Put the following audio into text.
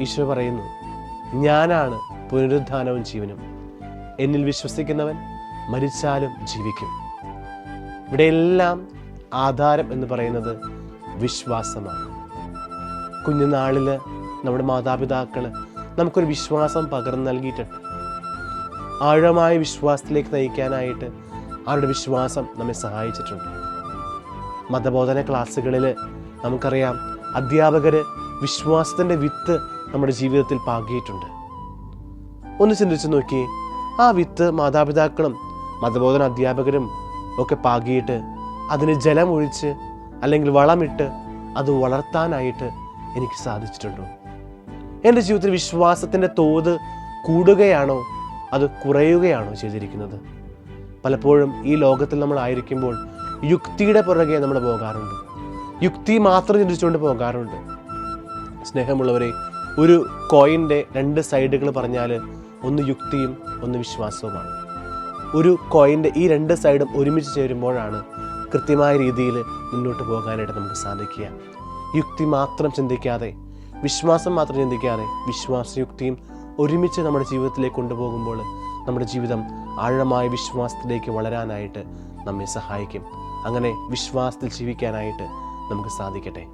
ഈശോ പറയുന്നു ഞാനാണ് പുനരുദ്ധാനവും ജീവനും. എന്നിൽ വിശ്വസിക്കുന്നവൻ മരിച്ചാലും ജീവിക്കും. ഇവിടെ എല്ലാം ആധാരം എന്ന് പറയുന്നത് വിശ്വാസമാണ്. കുഞ്ഞുനാളിൽ നമ്മുടെ മാതാപിതാക്കൾ നമുക്കൊരു വിശ്വാസം പകർന്നു നൽകിയിട്ടുണ്ട്. ആഴമായ വിശ്വാസത്തിലേക്ക് നയിക്കാനായിട്ട് അവരുടെ വിശ്വാസം നമ്മെ സഹായിച്ചിട്ടുണ്ട്. മതബോധന ക്ലാസ്സുകളിൽ നമുക്കറിയാം അധ്യാപകർ വിശ്വാസത്തിന്റെ വിത്ത് നമ്മുടെ ജീവിതത്തിൽ പാകിയിട്ടുണ്ട് ഒന്ന് ചിന്തിച്ചു നോക്കി. ആ വിത്ത് മാതാപിതാക്കളും മതബോധന അധ്യാപകരും ഒക്കെ പാകിയിട്ട് അതിന് ജലമൊഴിച്ച് അല്ലെങ്കിൽ വളമിട്ട് അത് വളർത്താനായിട്ട് എനിക്ക് സാധിച്ചിട്ടുണ്ടോ? എന്റെ ജീവിതത്തിൽ വിശ്വാസത്തിന്റെ തോത് കൂടുകയാണോ? അത് കുറയുകയാണോ ചെയ്തിരിക്കുന്നത്? പലപ്പോഴും ഈ ലോകത്തിൽ നമ്മൾ ആയിരിക്കുമ്പോൾ യുക്തിയുടെ പുറകെ നമ്മൾ പോകാറുണ്ട്. യുക്തി മാത്രം ചിന്തിച്ചുകൊണ്ട് പോകാറുണ്ട്. സ്നേഹമുള്ളവരെ ഒരു കോയിന്റെ രണ്ട് സൈഡുകൾ പറഞ്ഞാൽ ഒന്ന് യുക്തിയും ഒന്ന് വിശ്വാസവുമാണ്. ഒരു കോയിന്റെ ഈ രണ്ട് സൈഡും ഒരുമിച്ച് ചേരുമ്പോഴാണ് കൃത്യമായ രീതിയിൽ മുന്നോട്ട് പോകാനായിട്ട് നമുക്ക് സാധിക്കുക. യുക്തി മാത്രം ചിന്തിക്കാതെ വിശ്വാസം മാത്രം ചിന്തിക്കാതെ വിശ്വാസയുക്തിയും ഒരുമിച്ച് നമ്മുടെ ജീവിതത്തിലേക്ക് കൊണ്ടുപോകുമ്പോൾ നമ്മുടെ ജീവിതം ആഴമായ വിശ്വാസത്തിലേക്ക് വളരാനായിട്ട് നമ്മെ സഹായിക്കും. അങ്ങനെ വിശ്വാസത്തിൽ ജീവിക്കാനായിട്ട് നമുക്ക് സാധിക്കട്ടെ.